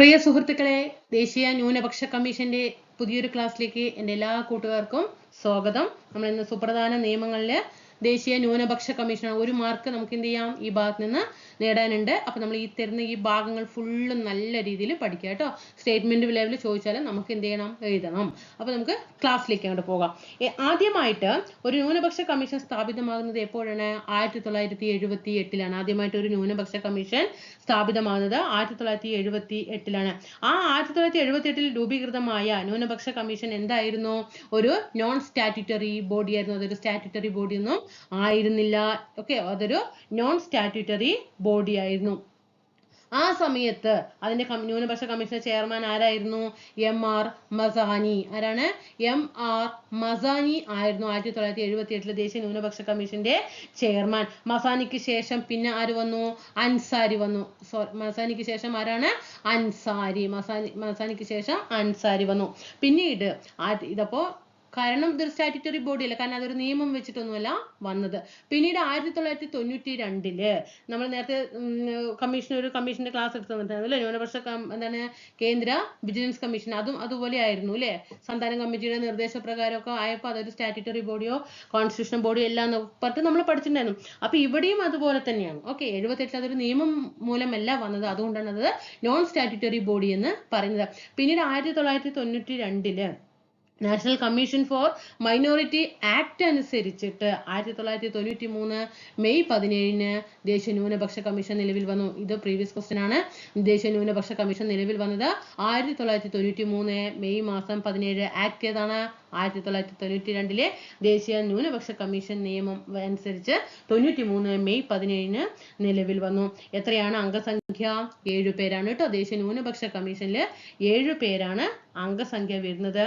പ്രിയ സുഹൃത്തുക്കളെ ദേശീയ ന്യൂനപക്ഷ കമ്മീഷന്റെ പുതിയൊരു ക്ലാസ്സിലേക്ക് എന്റെ എല്ലാ കൂട്ടുകാർക്കും സ്വാഗതം. നമ്മൾ ഇന്ന് സുപ്രധാന നിയമങ്ങളിൽ ദേശീയ ന്യൂനപക്ഷ കമ്മീഷൻ ഒരു മാർക്ക് നമുക്ക് എന്ത് ചെയ്യാം? ഈ ഭാഗത്ത് നിന്ന് നേടാനുണ്ട്. അപ്പോൾ നമ്മൾ ഈ തരുന്ന ഈ ഭാഗങ്ങൾ ഫുള്ള് നല്ല രീതിയിൽ പഠിക്കുക കേട്ടോ. സ്റ്റേറ്റ്മെന്റ് ലെവലിൽ ചോദിച്ചാൽ നമുക്ക് എന്ത് ചെയ്യണം? എഴുതണം. അപ്പോൾ നമുക്ക് ക്ലാസ്സിലേക്ക് അങ്ങോട്ട് പോകാം. ആദ്യമായിട്ട് ഒരു ന്യൂനപക്ഷ കമ്മീഷൻ സ്ഥാപിതമാകുന്നത് എപ്പോഴാണ്? ആയിരത്തി തൊള്ളായിരത്തി എഴുപത്തി എട്ടിലാണ് ആദ്യമായിട്ട് ഒരു ന്യൂനപക്ഷ കമ്മീഷൻ സ്ഥാപിതമാകുന്നത് ആയിരത്തി തൊള്ളായിരത്തി എഴുപത്തി എട്ടിലാണ് ആ ആയിരത്തി തൊള്ളായിരത്തി എഴുപത്തി എട്ടിൽ രൂപീകൃതമായ ന്യൂനപക്ഷ കമ്മീഷൻ എന്തായിരുന്നു? ഒരു നോൺ സ്റ്റാറ്റ്യൂട്ടറി ബോഡി ആയിരുന്നു. അതൊരു സ്റ്റാറ്റ്യൂട്ടറി ബോഡി ഒന്നും ആയിരുന്നില്ല. ഓക്കെ അതൊരു നോൺ സ്റ്റാറ്റ്യൂട്ടറി ബോഡി ആയിരുന്നു. ആ സമയത്ത് അതിന്റെ ന്യൂനപക്ഷ കമ്മീഷൻ ചെയർമാൻ ആരായിരുന്നു? എം ആർ മസാനി ആരാണ്? എം ആർ മസാനി ആയിരുന്നു ആയിരത്തി തൊള്ളായിരത്തി എഴുപത്തി എട്ടിലെ ദേശീയ ന്യൂനപക്ഷ കമ്മീഷന്റെ ചെയർമാൻ മസാനിക്ക് ശേഷം പിന്നെ ആര് വന്നു? അൻസാരി വന്നു. സോറി മസാനിക്ക് ശേഷം ആരാണ്? അൻസാരി മസാനി മസാനിക്ക് ശേഷം അൻസാരി വന്നു. പിന്നീട് ഇതപ്പോ കാരണം ഇതൊരു സ്റ്റാറ്റ്യൂട്ടറി ബോഡി അല്ല. കാരണം അതൊരു നിയമം വെച്ചിട്ടൊന്നുമല്ല വന്നത്. പിന്നീട് ആയിരത്തി തൊള്ളായിരത്തി തൊണ്ണൂറ്റി രണ്ടിൽ നമ്മൾ നേരത്തെ കമ്മീഷൻ ഒരു കമ്മീഷന്റെ ക്ലാസ് എടുത്ത് തന്നിട്ടുണ്ടായിരുന്നു അല്ലേ ന്യൂനപക്ഷ എന്താണ് കേന്ദ്ര വിജിലൻസ് കമ്മീഷൻ അതും അതുപോലെ ആയിരുന്നു അല്ലേ? സന്താനം കമ്മിറ്റിയുടെ നിർദ്ദേശപ്രകാരമൊക്കെ ആയപ്പോൾ അതൊരു സ്റ്റാറ്റ്യൂട്ടറി ബോഡിയോ കോൺസ്റ്റിറ്റ്യൂഷൻ ബോഡിയോ എല്ലാം പറഞ്ഞിട്ട് നമ്മൾ പഠിച്ചിട്ടുണ്ടായിരുന്നു. അപ്പൊ ഇവിടെയും അതുപോലെ തന്നെയാണ്. ഓക്കെ എഴുപത്തെട്ടിൽ അതൊരു നിയമം മൂലമല്ല വന്നത്. അതുകൊണ്ടാണ് അത് നോൺ സ്റ്റാറ്റ്യൂട്ടറി ബോഡി എന്ന് പറയുന്നത്. പിന്നീട് ആയിരത്തി തൊള്ളായിരത്തി തൊണ്ണൂറ്റി രണ്ടിൽ national commission for minority act അനുസരിച്ചിട്ട് ആയിരത്തി തൊള്ളായിരത്തി തൊണ്ണൂറ്റി മൂന്ന് മെയ് പതിനേഴിന് ദേശീയ ന്യൂനപക്ഷ കമ്മീഷൻ നിലവിൽ വന്നു. ഇത് പ്രീവിയസ് ക്വസ്റ്റ്യൻ ആണ്. ദേശീയ ന്യൂനപക്ഷ കമ്മീഷൻ നിലവിൽ വന്നത് ആയിരത്തി തൊള്ളായിരത്തി തൊണ്ണൂറ്റി മൂന്ന് മെയ് മാസം പതിനേഴ് ആക്ട് ഏതാണ്? ആയിരത്തി തൊള്ളായിരത്തി തൊണ്ണൂറ്റി രണ്ടിലെ ദേശീയ ന്യൂനപക്ഷ കമ്മീഷൻ നിയമം അനുസരിച്ച് തൊണ്ണൂറ്റി മൂന്ന് മെയ് പതിനേഴിന് നിലവിൽ വന്നു. എത്രയാണ് അംഗസംഖ്യ? ഏഴു പേരാണ് കേട്ടോ. ദേശീയ ന്യൂനപക്ഷ കമ്മീഷനിൽ ഏഴു പേരാണ് അംഗസംഖ്യ വരുന്നത്.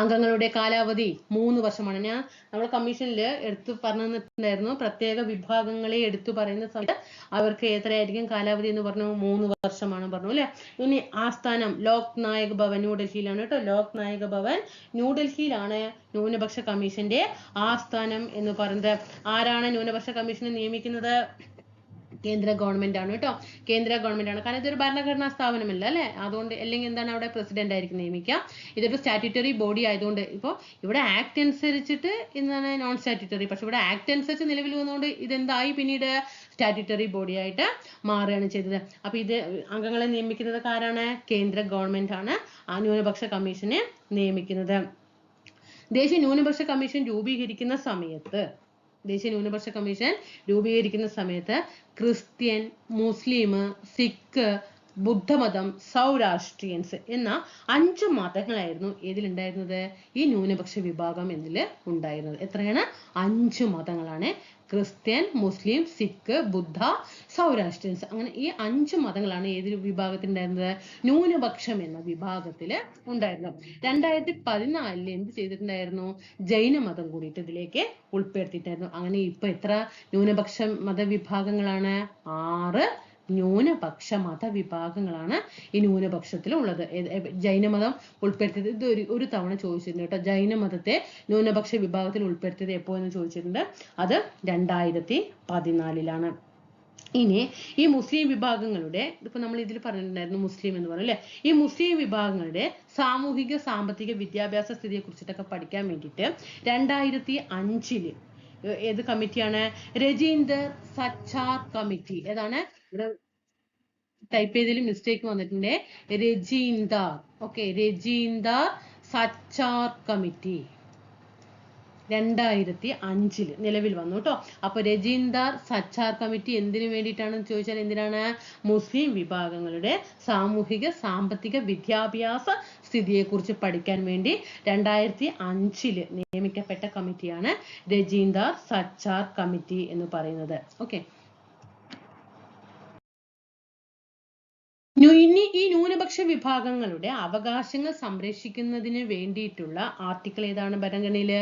അംഗങ്ങളുടെ കാലാവധി മൂന്ന് വർഷമാണ്. ഞാൻ നമ്മൾ കമ്മീഷനിൽ എടുത്തു പറഞ്ഞിട്ടുണ്ടായിരുന്നു. പ്രത്യേക വിഭാഗങ്ങളെ എടുത്തു പറയുന്ന സമയത്ത് അവർക്ക് എത്രയായിരിക്കും കാലാവധി എന്ന് പറഞ്ഞു. മൂന്ന് വർഷമാണ് പറഞ്ഞു അല്ലെ? ഇനി ആസ്ഥാനം ലോക് നായക് ഭവൻ ന്യൂഡൽഹിയിലാണ് കേട്ടോ. ലോക് നായക് ഭവൻ ന്യൂഡൽഹിയിലാണ് ന്യൂനപക്ഷ കമ്മീഷന്റെ ആസ്ഥാനം എന്ന് പറയുന്നത് ആരാണ് ന്യൂനപക്ഷ കമ്മീഷനെ നിയമിക്കുന്നത്? കേന്ദ്ര ഗവൺമെന്റ് ആണ് കേട്ടോ. കേന്ദ്ര ഗവൺമെന്റ് ആണ്. കാരണം ഇതൊരു ഭരണഘടനാ സ്ഥാപനമല്ല അല്ലെ? അതുകൊണ്ട് അല്ലെങ്കിൽ എന്താണ് അവിടെ പ്രസിഡന്റ് ആയിരിക്കും നിയമിക്കുക. ഇതൊരു സ്റ്റാറ്റ്യൂട്ടറി ബോഡി ആയതുകൊണ്ട് ഇപ്പോൾ ഇവിടെ ആക്ട് അനുസരിച്ചിട്ട് എന്താണ് നോൺ സ്റ്റാറ്റ്യൂട്ടറി പക്ഷെ ഇവിടെ ആക്ട് അനുസരിച്ച് നിലവിൽ വന്നുകൊണ്ട് ഇതെന്തായി? പിന്നീട് സ്റ്റാറ്റ്യൂട്ടറി ബോഡി ആയിട്ട് മാറുകയാണ് ചെയ്തത്. അപ്പൊ ഇത് അംഗങ്ങളെ നിയമിക്കുന്നത് ആരാണ്? കേന്ദ്ര ഗവൺമെന്റ് ആണ്. ആ ന്യൂനപക്ഷ കമ്മീഷനെ നിയമിക്കുന്നത്. ദേശീയ ന്യൂനപക്ഷ കമ്മീഷൻ രൂപീകരിക്കുന്ന സമയത്ത് ദേശീയ ന്യൂനപക്ഷ കമ്മീഷൻ രൂപീകരിക്കുന്ന സമയത്ത് ക്രിസ്ത്യൻ മുസ്ലിം സിഖ് ബുദ്ധമതം സൗരാഷ്ട്രിയൻസ് എന്ന അഞ്ച് മതങ്ങളായിരുന്നു ഇതിലുണ്ടായിരുന്നത് ഈ ന്യൂനപക്ഷ വിഭാഗം എന്നിൽ ഉണ്ടായിരുന്നത്. എത്രയാണ്? അഞ്ച് മതങ്ങളാണ് ക്രിസ്ത്യൻ മുസ്ലിം സിഖ് ബുദ്ധ സൗരാഷ്ട്രൻസ്. അങ്ങനെ ഈ അഞ്ച് മതങ്ങളാണ് ഏത് വിഭാഗത്തിലുണ്ടായിരുന്നത്? ന്യൂനപക്ഷം എന്ന വിഭാഗത്തിൽ ഉണ്ടായിരുന്നത്. രണ്ടായിരത്തി പതിനാലിൽ എന്ത് ചെയ്തിട്ടുണ്ടായിരുന്നു? ജൈന മതം കൂടിയിട്ട് ഇതിലേക്ക് ഉൾപ്പെടുത്തിയിട്ടായിരുന്നു. അങ്ങനെ ഇപ്പൊ എത്ര ന്യൂനപക്ഷ മതവിഭാഗങ്ങളാണ്? ആറ്. ന്യൂനപക്ഷ മതവിഭാഗങ്ങളാണ് ഈ ന്യൂനപക്ഷത്തിലുള്ളത്. ജൈനമതം ഉൾപ്പെടുത്തിയത് ഇത് ഒരു ഒരു തവണ ചോദിച്ചിട്ടുണ്ട് കേട്ടോ. ജൈനമതത്തെ ന്യൂനപക്ഷ വിഭാഗത്തിൽ ഉൾപ്പെടുത്തിയത് എപ്പോ എന്ന് ചോദിച്ചിട്ടുണ്ട്? അത് രണ്ടായിരത്തി പതിനാലിലാണ്. ഇനി ഈ മുസ്ലിം വിഭാഗങ്ങളുടെ ഇപ്പൊ നമ്മൾ ഇതിൽ പറഞ്ഞിട്ടുണ്ടായിരുന്നു മുസ്ലിം എന്ന് പറഞ്ഞു അല്ലെ? ഈ മുസ്ലിം വിഭാഗങ്ങളുടെ സാമൂഹിക സാമ്പത്തിക വിദ്യാഭ്യാസ സ്ഥിതിയെ കുറിച്ചിട്ടൊക്കെ പഠിക്കാൻ വേണ്ടിയിട്ട് രണ്ടായിരത്തി അഞ്ചിൽ ഏത് കമ്മിറ്റിയാണ്? രജീന്ദർ സച്ചാർ കമ്മിറ്റി. ഏതാണ്? ടൈപ്പ് ചെയ്തതിൽ മിസ്റ്റേക്ക് വന്നിട്ടുണ്ട്. Rajinder. Okay Rajinder Sachar committee. രണ്ടായിരത്തി അഞ്ചിൽ നിലവിൽ വന്നു കേട്ടോ അപ്പൊ രജീന്ദാർ സച്ചാർ കമ്മിറ്റി എന്തിനു വേണ്ടിയിട്ടാണെന്ന് ചോദിച്ചാൽ എന്തിനാണ്? മുസ്ലിം വിഭാഗങ്ങളുടെ സാമൂഹിക സാമ്പത്തിക വിദ്യാഭ്യാസ സ്ഥിതിയെക്കുറിച്ച് പഠിക്കാൻ വേണ്ടി രണ്ടായിരത്തി അഞ്ചിൽ നിയമിക്കപ്പെട്ട കമ്മിറ്റിയാണ് രജീന്ദാർ സച്ചാർ കമ്മിറ്റി എന്ന് പറയുന്നത്. ഓക്കെ. ഇനി ഈ ന്യൂനപക്ഷ വിഭാഗങ്ങളുടെ അവകാശങ്ങൾ സംരക്ഷിക്കുന്നതിന് വേണ്ടിയിട്ടുള്ള ആർട്ടിക്കിൾ ഏതാണ് ഭരണഘടനയിൽ?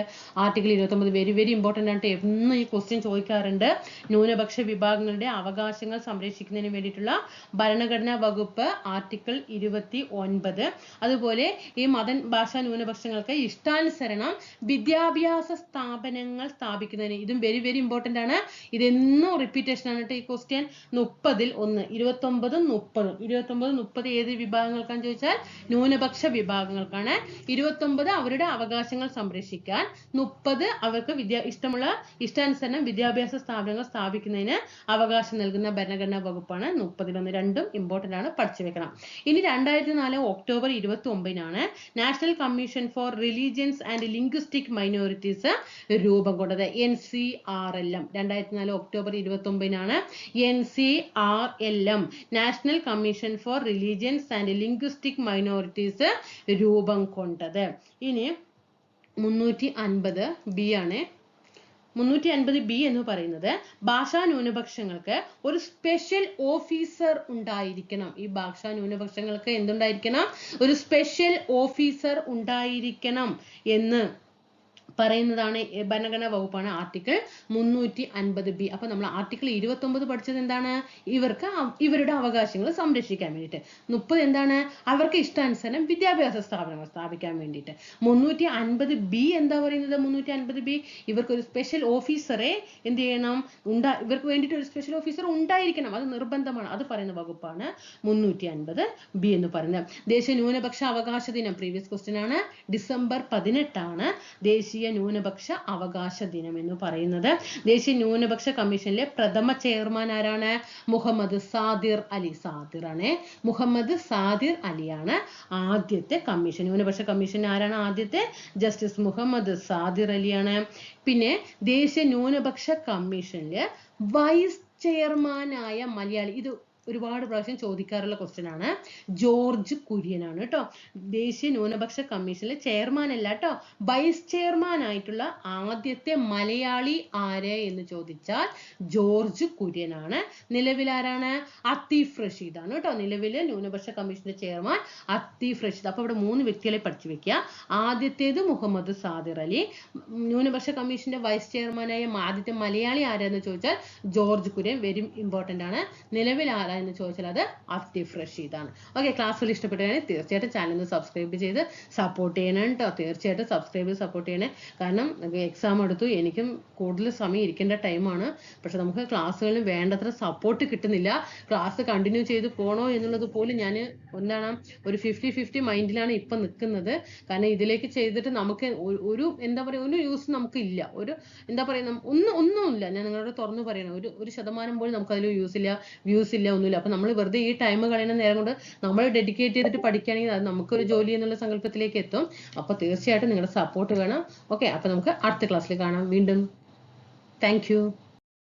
ആർട്ടിക്കിൾ ഇരുപത്തൊമ്പത് വെരി വെരി ഇമ്പോർട്ടന്റ് ആണ് ട്ടോ. എന്നും ഈ ക്വസ്റ്റ്യൻ ചോദിക്കാറുണ്ട്. ന്യൂനപക്ഷ വിഭാഗങ്ങളുടെ അവകാശങ്ങൾ സംരക്ഷിക്കുന്നതിന് വേണ്ടിയിട്ടുള്ള ഭരണഘടനാ വകുപ്പ് ആർട്ടിക്കിൾ ഇരുപത്തി ഒൻപത് അതുപോലെ ഈ മതൻ ഭാഷാ ന്യൂനപക്ഷങ്ങൾക്ക് ഇഷ്ടാനുസരണം വിദ്യാഭ്യാസ സ്ഥാപനങ്ങൾ സ്ഥാപിക്കുന്നതിന്. ഇതും വെരി വെരി ഇമ്പോർട്ടന്റ് ആണ്. ഇതെന്നും റിപ്പീറ്റേഷൻ ആണ് ട്ടോ ഈ ക്വസ്റ്റ്യൻ മുപ്പതിൽ ഒന്ന് ഇരുപത്തൊമ്പതും മുപ്പതും. ഇരുപത്തി ഇരുപത്തൊമ്പത് മുപ്പത് ഏത് വിഭാഗങ്ങൾക്കാന്ന് ചോദിച്ചാൽ ന്യൂനപക്ഷ വിഭാഗങ്ങൾക്കാണ്. ഇരുപത്തൊമ്പത് അവരുടെ അവകാശങ്ങൾ സംരക്ഷിക്കാൻ മുപ്പത് അവർക്ക് വിദ്യാ ഇഷ്ടമുള്ള ഇഷ്ടാനുസരണം വിദ്യാഭ്യാസ സ്ഥാപനങ്ങൾ സ്ഥാപിക്കുന്നതിന് അവകാശം നൽകുന്ന ഭരണഘടനാ വകുപ്പാണ് മുപ്പതിലൊന്ന് രണ്ടും ഇമ്പോർട്ടന്റ് ആണ്. പഠിച്ചു വെക്കണം. ഇനി രണ്ടായിരത്തി നാല് ഒക്ടോബർ ഇരുപത്തി ഒമ്പതിനാണ് national commission for religions and linguistic minorities രൂപം കൊണ്ടത്. N C R L M. രണ്ടായിരത്തി നാല് ഒക്ടോബർ ഇരുപത്തി ഒമ്പതിനാണ് N C R L M national commission for religions and linguistic minorities രൂപം കൊണ്ടത്. ഇനി മുന്നൂറ്റി അൻപത് ബി ആണ്. മുന്നൂറ്റി അൻപത് ബി എന്ന് പറയുന്നത് ഭാഷാ ന്യൂനപക്ഷങ്ങൾക്ക് ഒരു സ്പെഷ്യൽ ഓഫീസർ ഉണ്ടായിരിക്കണം. ഈ ഭാഷാ ന്യൂനപക്ഷങ്ങൾക്ക് എന്തുണ്ടായിരിക്കണം? ഒരു സ്പെഷ്യൽ ഓഫീസർ ഉണ്ടായിരിക്കണം എന്ന്. പറയുന്നതാണ് ഭരണഘടനാ വകുപ്പാണ് ആർട്ടിക്കിൾ മുന്നൂറ്റി അൻപത് ബി. അപ്പൊ നമ്മൾ ആർട്ടിക്കിൾ ഇരുപത്തി ഒമ്പത് പഠിച്ചത് എന്താണ്? ഇവർക്ക് ഇവരുടെ അവകാശങ്ങൾ സംരക്ഷിക്കാൻ വേണ്ടിയിട്ട്. മുപ്പത് എന്താണ്? അവർക്ക് ഇഷ്ടാനുസരണം വിദ്യാഭ്യാസ സ്ഥാപനങ്ങൾ സ്ഥാപിക്കാൻ വേണ്ടിയിട്ട്. മുന്നൂറ്റി അൻപത് ബി എന്താ പറയുന്നത്? മുന്നൂറ്റി അൻപത് ബി? ഇവർക്ക് ഒരു സ്പെഷ്യൽ ഓഫീസറെ എന്ത് ചെയ്യണം? ഉണ്ടാ ഇവർക്ക് വേണ്ടിയിട്ട് ഒരു സ്പെഷ്യൽ ഓഫീസർ ഉണ്ടായിരിക്കണം. അത് നിർബന്ധമാണ്. അത് പറയുന്ന വകുപ്പാണ് മുന്നൂറ്റി അൻപത് ബി എന്ന് പറയുന്നത്. ദേശീയ ന്യൂനപക്ഷ അവകാശ ദിനം പ്രീവിയസ് ക്വസ്റ്റ്യൻ ആണ്. ഡിസംബർ പതിനെട്ടാണ്. ദേശീയ ന്യൂനപക്ഷ അവകാശ ദിനം എന്ന് പറയുന്നത്. ദേശീയ ന്യൂനപക്ഷ കമ്മീഷനിലെ പ്രഥമ ചെയർമാൻ ആരാണ്? മുഹമ്മദ് സാദിർ അലി സാദിർ ആണ്. മുഹമ്മദ് സാദിർ അലിയാണ് ആദ്യത്തെ കമ്മീഷൻ. ന്യൂനപക്ഷ കമ്മീഷൻ ആരാണ് ആദ്യത്തെ? ജസ്റ്റിസ് മുഹമ്മദ് സാദിർ അലിയാണ്. പിന്നെ ദേശീയ ന്യൂനപക്ഷ കമ്മീഷനിലെ വൈസ് ചെയർമാനായ മലയാളി ഇത് ഒരുപാട് പ്രാവശ്യം ചോദിക്കാറുള്ള ക്വസ്റ്റ്യൻ ആണ്. ജോർജ് കുര്യനാണ് കേട്ടോ ദേശീയ ന്യൂനപക്ഷ കമ്മീഷനിലെ ചെയർമാൻ അല്ല കേട്ടോ വൈസ് ചെയർമാൻ ആയിട്ടുള്ള ആദ്യത്തെ മലയാളി ആര് എന്ന് ചോദിച്ചാൽ ജോർജ് കുര്യനാണ്. നിലവിൽ ആരാണ്? അത്തീഫ് റഷീദ് ആണ് കേട്ടോ നിലവിലെ ന്യൂനപക്ഷ കമ്മീഷന്റെ ചെയർമാൻ അത്തീഫ് റഷീദ്. അപ്പൊ ഇവിടെ മൂന്ന് വ്യക്തികളെ പഠിച്ചു വെക്കുക. ആദ്യത്തേത് മുഹമ്മദ് സാദിർ അലി. ന്യൂനപക്ഷ കമ്മീഷന്റെ വൈസ് ചെയർമാനായ ആദ്യത്തെ മലയാളി ആരാന്ന് ചോദിച്ചാൽ ജോർജ് കുര്യൻ. വെരി ഇമ്പോർട്ടന്റ് ആണ്. നിലവിൽ ആരാ എന്ന് ചോദിച്ചാൽ അത് അഫ്തി ആണ് ഓക്കെ ക്ലാസ്സുകൾ ഇഷ്ടപ്പെട്ടുകഴിഞ്ഞാൽ തീർച്ചയായിട്ടും ചാനൽ സബ്സ്ക്രൈബ് ചെയ്ത് സപ്പോർട്ട് ചെയ്യണം കേട്ടോ. തീർച്ചയായിട്ടും സബ്സ്ക്രൈബ് ചെയ്ത് സപ്പോർട്ട് ചെയ്യണേ. കാരണം എക്സാം എടുത്തു. എനിക്കും കൂടുതൽ സമയം ഇരിക്കേണ്ട ടൈമാണ് പക്ഷെ നമുക്ക് ക്ലാസ്സുകളിൽ വേണ്ടത്ര സപ്പോർട്ട് കിട്ടുന്നില്ല. ക്ലാസ് കണ്ടിന്യൂ ചെയ്ത് പോകണോ എന്നുള്ളത് പോലും ഞാൻ എന്താണ് ഒരു ഫിഫ്റ്റി ഫിഫ്റ്റി മൈൻഡിലാണ് ഇപ്പം നിൽക്കുന്നത്. കാരണം ഇതിലേക്ക് ചെയ്തിട്ട് നമുക്ക് ഒരു- എന്താ പറയുക ഒരു യൂസ് നമുക്ക് ഇല്ല. ഒരു എന്താ പറയുക ഒന്നും ഒന്നുമില്ല. ഞാൻ നിങ്ങളോട് തുറന്നു പറയണം. ഒരു ഒരു ശതമാനം പോലും നമുക്ക് അതിൽ യൂസ് ഇല്ല വ്യൂസ് ഇല്ല ഒന്നുമില്ല. അപ്പൊ നമ്മൾ വെറുതെ ഈ ടൈം കളയുന്ന നേരം കൊണ്ട് നമ്മൾ ഡെഡിക്കേറ്റ് ചെയ്തിട്ട് പഠിക്കുകയാണെങ്കിൽ അത് നമുക്കൊരു ജോലി എന്നുള്ള സങ്കല്പത്തിലേക്ക് എത്തും. അപ്പൊ തീർച്ചയായിട്ടും നിങ്ങളുടെ സപ്പോർട്ട് വേണം. ഓക്കെ അപ്പൊ നമുക്ക് അടുത്ത ക്ലാസ്സിൽ കാണാം. വീണ്ടും. താങ്ക്